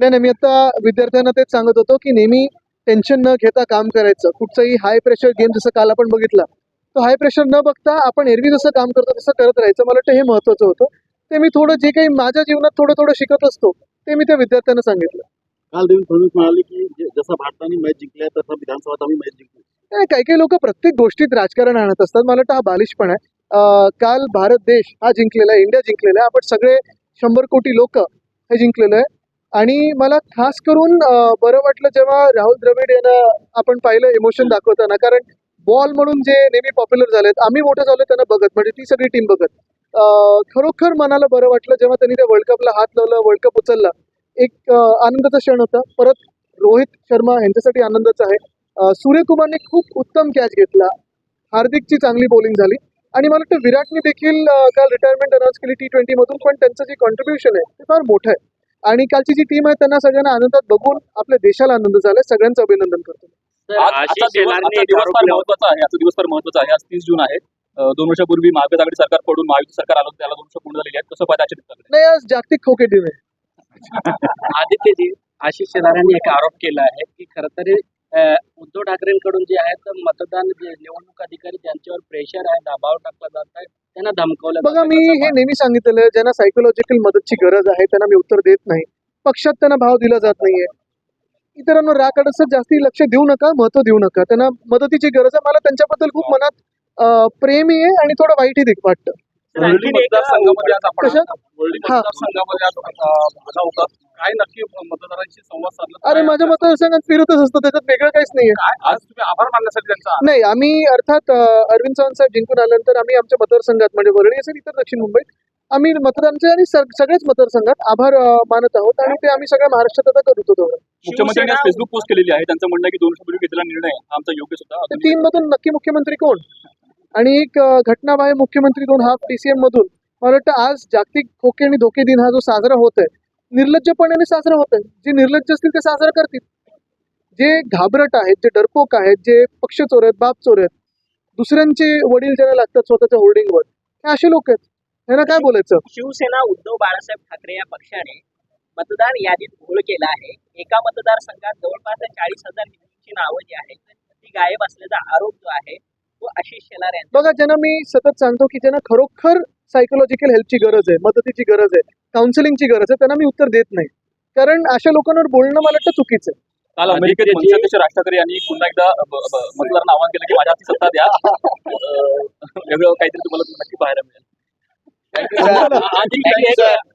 नाही नाही मी आता विद्यार्थ्यांना तेच सांगत होतो की नेहमी टेन्शन न घेता काम करायचं. कुठचंही हाय प्रेशर गेम जसं काल आपण बघितला तो हाय प्रेशर न बघता आपण एरवी जसं काम करतो तसं करत राहायचं. मला वाटतं हे महत्वाचं होतं. ते मी थोडं जे काही माझ्या जीवनात थोडं थोडं शिकत असतो ते मी त्या विद्यार्थ्यांना सांगितलं. काल देवेंद्र फडणवीस म्हणाले की जसं भारताने मॅच जिंकल्या तसं विधानसभात आम्ही मॅच जिंकू नाही, काही काही लोक प्रत्येक गोष्टीत राजकारण आणत असतात. मला वाटतं हा बालिशपणा आहे. काल भारत देश हा जिंकलेला आहे इंडिया जिंकलेला आहे. आपण सगळे शंभर कोटी लोक हे जिंकलेलं आहे. आणि मला खास करून बरं वाटलं जेव्हा राहुल द्रविड यांना आपण पाहिलं इमोशन दाखवताना कारण बॉल म्हणून जे नेहमी पॉप्युलर झालेत आम्ही मोठे झालो त्यांना बघत म्हणजे ती सगळी टीम बघत. खरोखर मनाला बरं वाटलं जेव्हा त्यांनी त्या वर्ल्ड कपला हात लावला वर्ल्ड कप उचलला. एक आनंदाचा क्षण होता. परत रोहित शर्मा यांच्यासाठी आनंदाचा आहे. सूर्यकुमारने खूप उत्तम कॅच घेतला. हार्दिकची चांगली बॉलिंग झाली. आणि मला वाटतं विराटने देखील काल रिटायरमेंट अनाऊन्स केली टी ट्वेंटीमधून पण त्यांचं जे कॉन्ट्रीब्युशन आहे ते फार मोठं आहे. आणि कालची जी टीम आहे त्यांना सगळ्यांना आनंदात बघून आपल्या देशाला आनंद झालाय. सगळ्यांचं अभिनंदन करतो. महत्त्वाचा आहे. आजचा दिवस फार महत्त्वाचा आहे. आज तीस जून आहे. दोन वर्षापूर्वी महाविकास आघाडी सरकार पडून महायुती सरकार आलं त्याला दोन वर्ष पूर्ण झालेली आहेत. कसं पाहिजे नाही आज जागतिक खोके दिन आहे. आदित्यजी आशिष शेलार यांनी एक आरोप केला आहे की खरं तर उद्धव ठाकरेंकडून जे आहे तर मतदान जे निवडणूक अधिकारी त्यांच्यावर प्रेशर आहे दबाव टाकला जात आहे त्यांना धमकवलं बघा. मी हे नेहमी सांगितलेलं ज्यांना सायकोलॉजिकल मदतची गरज आहे त्यांना मी उत्तर देत नाही. पक्षात त्यांना भाव दिला जात नाहीये. इतरांवर राग असं जास्ती लक्ष देऊ नका महत्त्व देऊ नका. त्यांना मदतीची गरज आहे. मला त्यांच्याबद्दल खूप मनात प्रेमही आहे आणि थोडं वाईटही वाटतं. मतदारसंघामध्ये आज आपण हा. मतदारसंघामध्ये आज आला होता. काय नक्की मतदारांशी संवाद साधला? अरे काय- माझ्या मतदारसंघात फिरतच असतं त्याच्यात वेगळं काहीच नाहीये. काय? आज तुम्ही आभार मानण्यासाठी त्यांचा नाही आम्ही अर्थात अं, अरविंद चव्हाण साहेब जिंकून आल्यानंतर आम्ही आमच्या मतदारसंघात म्हणजे वरळी असेल इतर दक्षिण मुंबईत आम्ही मतदारांचे आणि सग- सगळ्याच मतदारसंघात आभार अं, मानत आहोत आणि ते आम्ही सगळ्या महाराष्ट्रात आता करू तो मुख्यमंत्र्यांनी आज फेसबुक पोस्ट केलेली आहे. त्यांचं म्हणणं आहे की दोन वर्षापूर्वी घेतलेला निर्णय हा आमचा योग्य सुद्धा. तीन मधून नक्की मुख्यमंत्री कोण? आणि एक घटना घटनाबाह्य मुख्यमंत्री दोन हाफ पीसीएम मधून. मला वाटतं आज जागतिक खोके आणि धोके दिन हा जो साजरा होत आहे निर्लज्जपणाने साजरा होत आहे जे निर्लज्ज असतील ते साजरा करतील. जे घाबरट आहेत जे डरपोक आहेत जे पक्ष चोर आहेत बाप चोर आहेत दुसऱ्यांचे वडील ज्यांना लागतात स्वतःच्या होर्डिंगवर हे असे लोक आहेत. त्यांना काय बोलायचं? शिवसेना उद्धव बाळासाहेब ठाकरे या पक्षाने मतदार यादीत घोळ केला आहे. एका मतदारसंघात जवळपास चाळीस हजार नावं जी आहेत ती गायब असल्याचा आरोप जो आहे आशिष शेलार यांचा. बघा ज्यांना मी सतत सांगतो की ज्यांना खरोखर सायकोलॉजिकल हेल्पची गरज आहे मदतीची गरज आहे काउन्सिलिंगची गरज आहे त्यांना मी उत्तर देत नाही. कारण अशा लोकांवर बोलणं मला वाटतं चुकीचं आहे. काल अमेरिकेत मनसेअध्यक्ष राज ठाकरे यांनी पुन्हा एकदा मतदारांना आवाहन केलं की माझ्या हाती सत्ता द्या. वेगळं काहीतरी तुम्हाला नक्की पाहायला मिळेल.